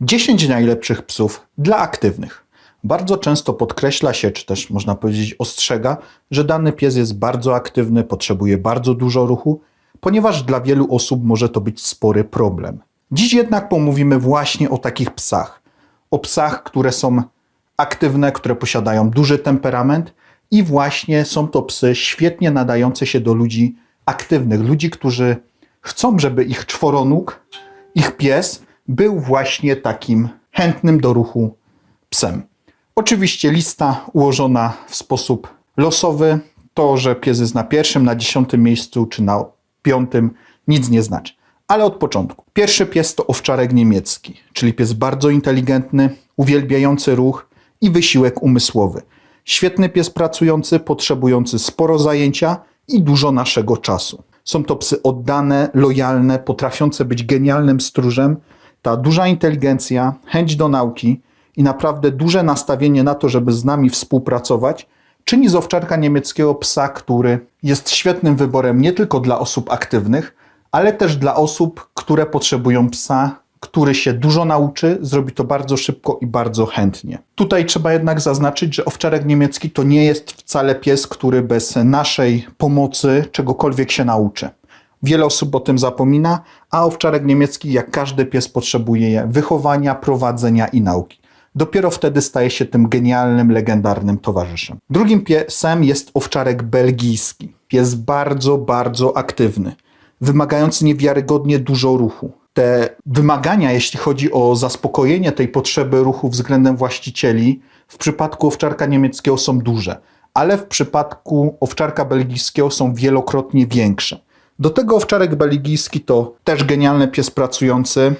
10 najlepszych psów dla aktywnych. Bardzo często podkreśla się, czy też można powiedzieć ostrzega, że dany pies jest bardzo aktywny, potrzebuje bardzo dużo ruchu, ponieważ dla wielu osób może to być spory problem. Dziś jednak pomówimy właśnie o takich psach. O psach, które są aktywne, które posiadają duży temperament i właśnie są to psy świetnie nadające się do ludzi aktywnych, ludzi, którzy chcą, żeby ich czworonóg, ich pies był właśnie takim chętnym do ruchu psem. Oczywiście lista ułożona w sposób losowy. To, że pies jest na pierwszym, na dziesiątym miejscu czy na piątym, nic nie znaczy. Ale od początku. Pierwszy pies to owczarek niemiecki, czyli pies bardzo inteligentny, uwielbiający ruch i wysiłek umysłowy. Świetny pies pracujący, potrzebujący sporo zajęcia i dużo naszego czasu. Są to psy oddane, lojalne, potrafiące być genialnym stróżem. Ta duża inteligencja, chęć do nauki i naprawdę duże nastawienie na to, żeby z nami współpracować, czyni z owczarka niemieckiego psa, który jest świetnym wyborem nie tylko dla osób aktywnych, ale też dla osób, które potrzebują psa, który się dużo nauczy, zrobi to bardzo szybko i bardzo chętnie. Tutaj trzeba jednak zaznaczyć, że owczarek niemiecki to nie jest wcale pies, który bez naszej pomocy czegokolwiek się nauczy. Wiele osób o tym zapomina, a owczarek niemiecki, jak każdy pies, potrzebuje wychowania, prowadzenia i nauki. Dopiero wtedy staje się tym genialnym, legendarnym towarzyszem. Drugim piesem jest owczarek belgijski. Pies bardzo, bardzo aktywny, wymagający niewiarygodnie dużo ruchu. Te wymagania, jeśli chodzi o zaspokojenie tej potrzeby ruchu względem właścicieli, w przypadku owczarka niemieckiego są duże, ale w przypadku owczarka belgijskiego są wielokrotnie większe. Do tego owczarek belgijski to też genialny pies pracujący,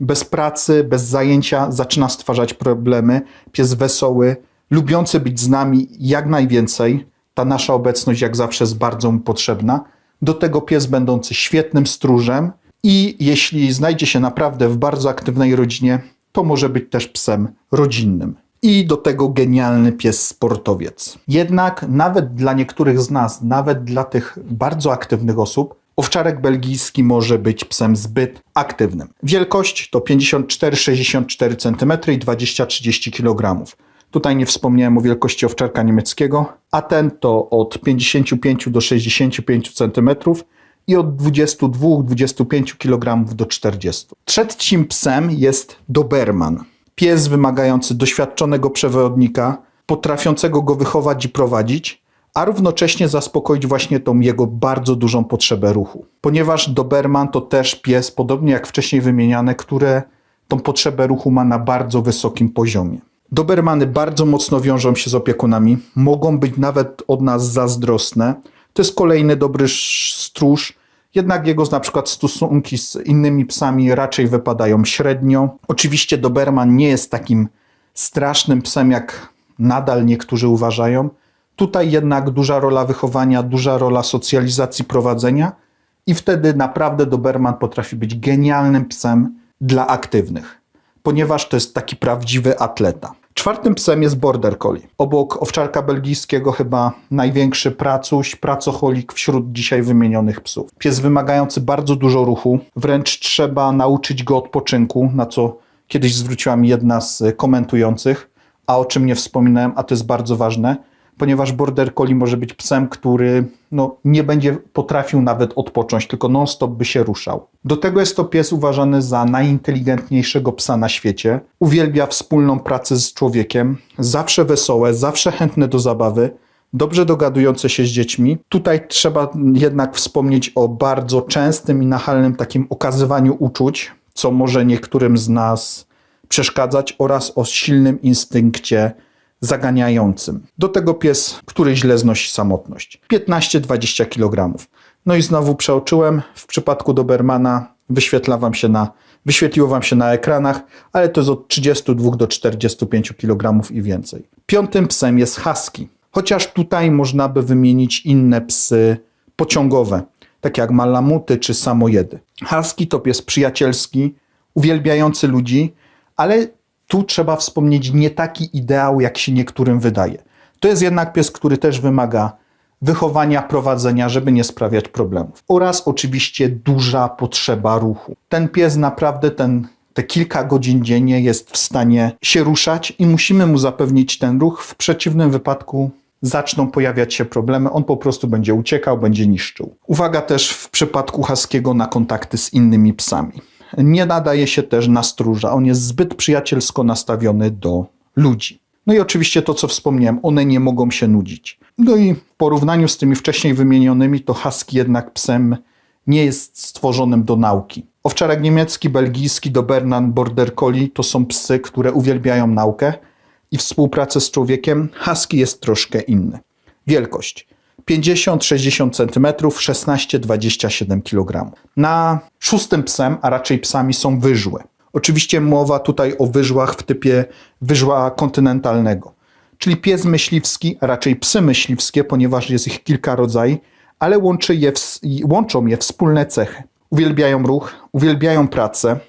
bez pracy, bez zajęcia zaczyna stwarzać problemy. Pies wesoły, lubiący być z nami jak najwięcej. Ta nasza obecność, jak zawsze, jest bardzo mu potrzebna. Do tego pies będący świetnym stróżem i jeśli znajdzie się naprawdę w bardzo aktywnej rodzinie, to może być też psem rodzinnym. I do tego genialny pies sportowiec. Jednak nawet dla niektórych z nas, nawet dla tych bardzo aktywnych osób, owczarek belgijski może być psem zbyt aktywnym. Wielkość to 54-64 cm i 20-30 kg. Tutaj nie wspomniałem o wielkości owczarka niemieckiego, a ten to od 55 do 65 cm i od 22-25 kg do 40. Trzecim psem jest Doberman. Pies wymagający doświadczonego przewodnika, potrafiącego go wychować i prowadzić, a równocześnie zaspokoić właśnie tą jego bardzo dużą potrzebę ruchu. Ponieważ Doberman to też pies, podobnie jak wcześniej wymieniane, które tą potrzebę ruchu ma na bardzo wysokim poziomie. Dobermany bardzo mocno wiążą się z opiekunami, mogą być nawet od nas zazdrosne. To jest kolejny dobry stróż, jednak jego na przykład stosunki z innymi psami raczej wypadają średnio. Oczywiście Doberman nie jest takim strasznym psem, jak nadal niektórzy uważają. Tutaj jednak duża rola wychowania, duża rola socjalizacji, prowadzenia i wtedy naprawdę Doberman potrafi być genialnym psem dla aktywnych, ponieważ to jest taki prawdziwy atleta. Czwartym psem jest Border Collie. Obok owczarka belgijskiego chyba największy pracuś, pracocholik wśród dzisiaj wymienionych psów. Pies wymagający bardzo dużo ruchu, wręcz trzeba nauczyć go odpoczynku, na co kiedyś zwróciła mi jedna z komentujących, a o czym nie wspominałem, a to jest bardzo ważne – ponieważ Border Collie może być psem, który no, nie będzie potrafił nawet odpocząć, tylko non-stop by się ruszał. Do tego jest to pies uważany za najinteligentniejszego psa na świecie. Uwielbia wspólną pracę z człowiekiem, zawsze wesołe, zawsze chętne do zabawy dobrze dogadujące się z dziećmi. Tutaj trzeba jednak wspomnieć o bardzo częstym i nachalnym takim okazywaniu uczuć, co może niektórym z nas przeszkadzać, oraz o silnym instynkcie zaganiającym. Do tego pies, który źle znosi samotność. 15-20 kg. No i znowu przeoczyłem. W przypadku Dobermana wyświetla wam się na, wyświetliło Wam się na ekranach, ale to jest od 32 do 45 kg i więcej. Piątym psem jest husky. Chociaż tutaj można by wymienić inne psy pociągowe, takie jak malamuty czy samojedy. Husky to pies przyjacielski, uwielbiający ludzi, ale tu trzeba wspomnieć nie taki ideał, jak się niektórym wydaje. To jest jednak pies, który też wymaga wychowania, prowadzenia, żeby nie sprawiać problemów. Oraz oczywiście duża potrzeba ruchu. Ten pies naprawdę, ten te kilka godzin dziennie jest w stanie się ruszać i musimy mu zapewnić ten ruch. W przeciwnym wypadku zaczną pojawiać się problemy, on po prostu będzie uciekał, będzie niszczył. Uwaga też w przypadku Haskiego na kontakty z innymi psami. Nie nadaje się też na stróża, on jest zbyt przyjacielsko nastawiony do ludzi. No i oczywiście to, co wspomniałem, one nie mogą się nudzić. No i w porównaniu z tymi wcześniej wymienionymi, to Husky jednak psem nie jest stworzonym do nauki. Owczarek niemiecki, belgijski, Doberman, Border Collie to są psy, które uwielbiają naukę i współpracę z człowiekiem. Husky jest troszkę inny. Wielkość 50-60 cm, 16-27 kg. Na szóstym psem, a raczej psami są wyżłe. Oczywiście mowa tutaj o wyżłach w typie wyżła kontynentalnego, czyli pies myśliwski, a raczej psy myśliwskie, ponieważ jest ich kilka rodzajów, ale łączy je, łączą je wspólne cechy. Uwielbiają ruch, uwielbiają pracę,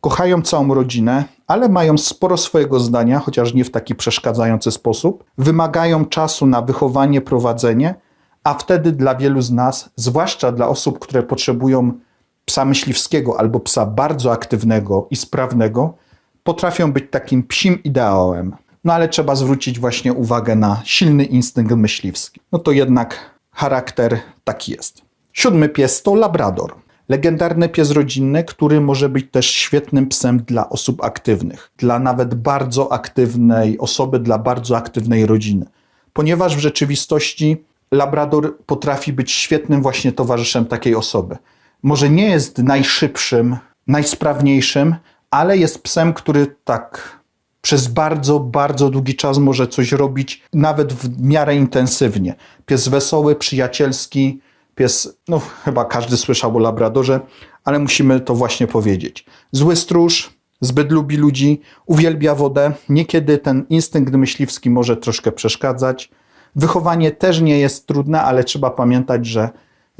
kochają całą rodzinę, ale mają sporo swojego zdania, chociaż nie w taki przeszkadzający sposób. Wymagają czasu na wychowanie, prowadzenie, a wtedy dla wielu z nas, zwłaszcza dla osób, które potrzebują psa myśliwskiego albo psa bardzo aktywnego i sprawnego, potrafią być takim psim ideałem. No ale trzeba zwrócić właśnie uwagę na silny instynkt myśliwski. No to jednak charakter taki jest. Siódmy pies to Labrador. Legendarny pies rodzinny, który może być też świetnym psem dla osób aktywnych, dla nawet bardzo aktywnej osoby, dla bardzo aktywnej rodziny. Ponieważ w rzeczywistości Labrador potrafi być świetnym właśnie towarzyszem takiej osoby. Może nie jest najszybszym, najsprawniejszym, ale jest psem, który tak przez bardzo, bardzo długi czas może coś robić, nawet w miarę intensywnie. Pies wesoły, przyjacielski, pies, no chyba każdy słyszał o Labradorze, ale musimy to właśnie powiedzieć. Zły stróż, zbyt lubi ludzi, uwielbia wodę, niekiedy ten instynkt myśliwski może troszkę przeszkadzać. Wychowanie też nie jest trudne, ale trzeba pamiętać, że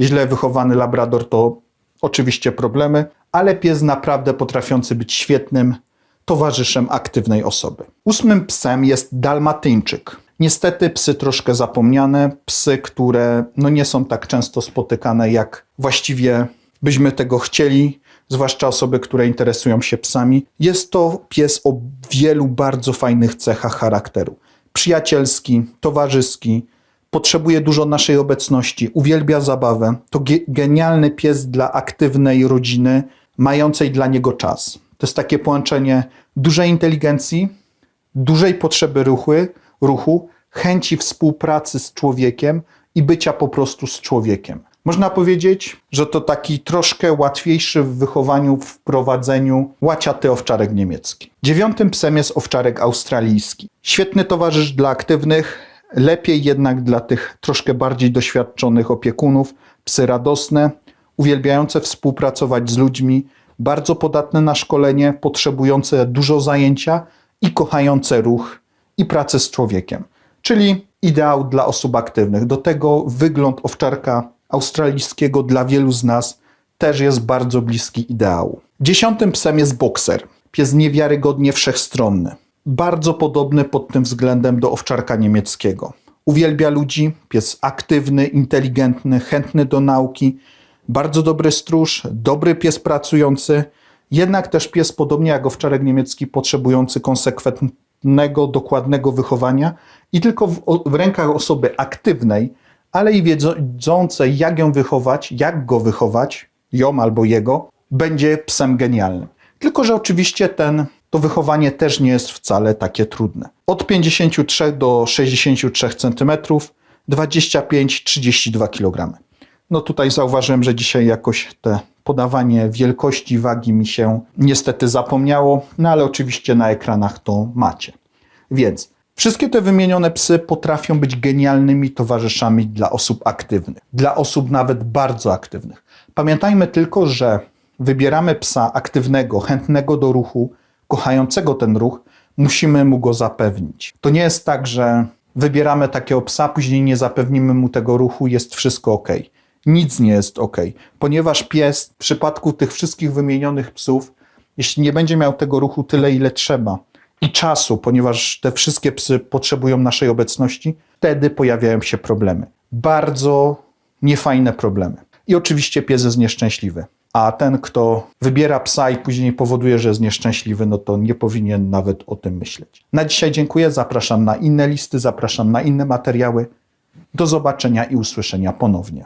źle wychowany Labrador to oczywiście problemy, ale pies naprawdę potrafiący być świetnym towarzyszem aktywnej osoby. Ósmym psem jest dalmatyńczyk. Niestety psy troszkę zapomniane, psy, które no nie są tak często spotykane, jak właściwie byśmy tego chcieli, zwłaszcza osoby, które interesują się psami. Jest to pies o wielu bardzo fajnych cechach charakteru. Przyjacielski, towarzyski, potrzebuje dużo naszej obecności, uwielbia zabawę. To ge genialny pies dla aktywnej rodziny, mającej dla niego czas. To jest takie połączenie dużej inteligencji, dużej potrzeby ruchu, ruchu, chęci współpracy z człowiekiem i bycia po prostu z człowiekiem. Można powiedzieć, że to taki troszkę łatwiejszy w wychowaniu, w prowadzeniu łaciaty owczarek niemiecki. Dziewiątym psem jest owczarek australijski. Świetny towarzysz dla aktywnych, lepiej jednak dla tych troszkę bardziej doświadczonych opiekunów. Psy radosne, uwielbiające współpracować z ludźmi, bardzo podatne na szkolenie, potrzebujące dużo zajęcia i kochające ruch i pracę z człowiekiem. Czyli ideał dla osób aktywnych. Do tego wygląd owczarka australijskiego dla wielu z nas też jest bardzo bliski ideału. Dziesiątym psem jest bokser. Pies niewiarygodnie wszechstronny. Bardzo podobny pod tym względem do owczarka niemieckiego. Uwielbia ludzi, pies aktywny, inteligentny, chętny do nauki, bardzo dobry stróż, dobry pies pracujący, jednak też pies, podobnie jak owczarek niemiecki, potrzebujący konsekwentnego, dokładnego wychowania i tylko w, w rękach osoby aktywnej, ale i wiedzącej, jak ją wychować, jak go wychować, ją albo jego, będzie psem genialnym. Tylko, że oczywiście ten, to wychowanie też nie jest wcale takie trudne. Od 53 do 63 cm, 25-32 kg. No tutaj zauważyłem, że dzisiaj jakoś te podawanie wielkości wagi mi się niestety zapomniało, no ale oczywiście na ekranach to macie. Więc wszystkie te wymienione psy potrafią być genialnymi towarzyszami dla osób aktywnych, dla osób nawet bardzo aktywnych. Pamiętajmy tylko, że wybieramy psa aktywnego, chętnego do ruchu, kochającego ten ruch, musimy mu go zapewnić. To nie jest tak, że wybieramy takiego psa, później nie zapewnimy mu tego ruchu, jest wszystko ok nic nie jest ok, ponieważ pies w przypadku tych wszystkich wymienionych psów, jeśli nie będzie miał tego ruchu tyle, ile trzeba i czasu, ponieważ te wszystkie psy potrzebują naszej obecności, wtedy pojawiają się problemy. Bardzo niefajne problemy. I oczywiście pies jest nieszczęśliwy. a ten, kto wybiera psa i później powoduje, że jest nieszczęśliwy, no to nie powinien nawet o tym myśleć. Na dzisiaj dziękuję, zapraszam na inne listy, zapraszam na inne materiały. Do zobaczenia i usłyszenia ponownie.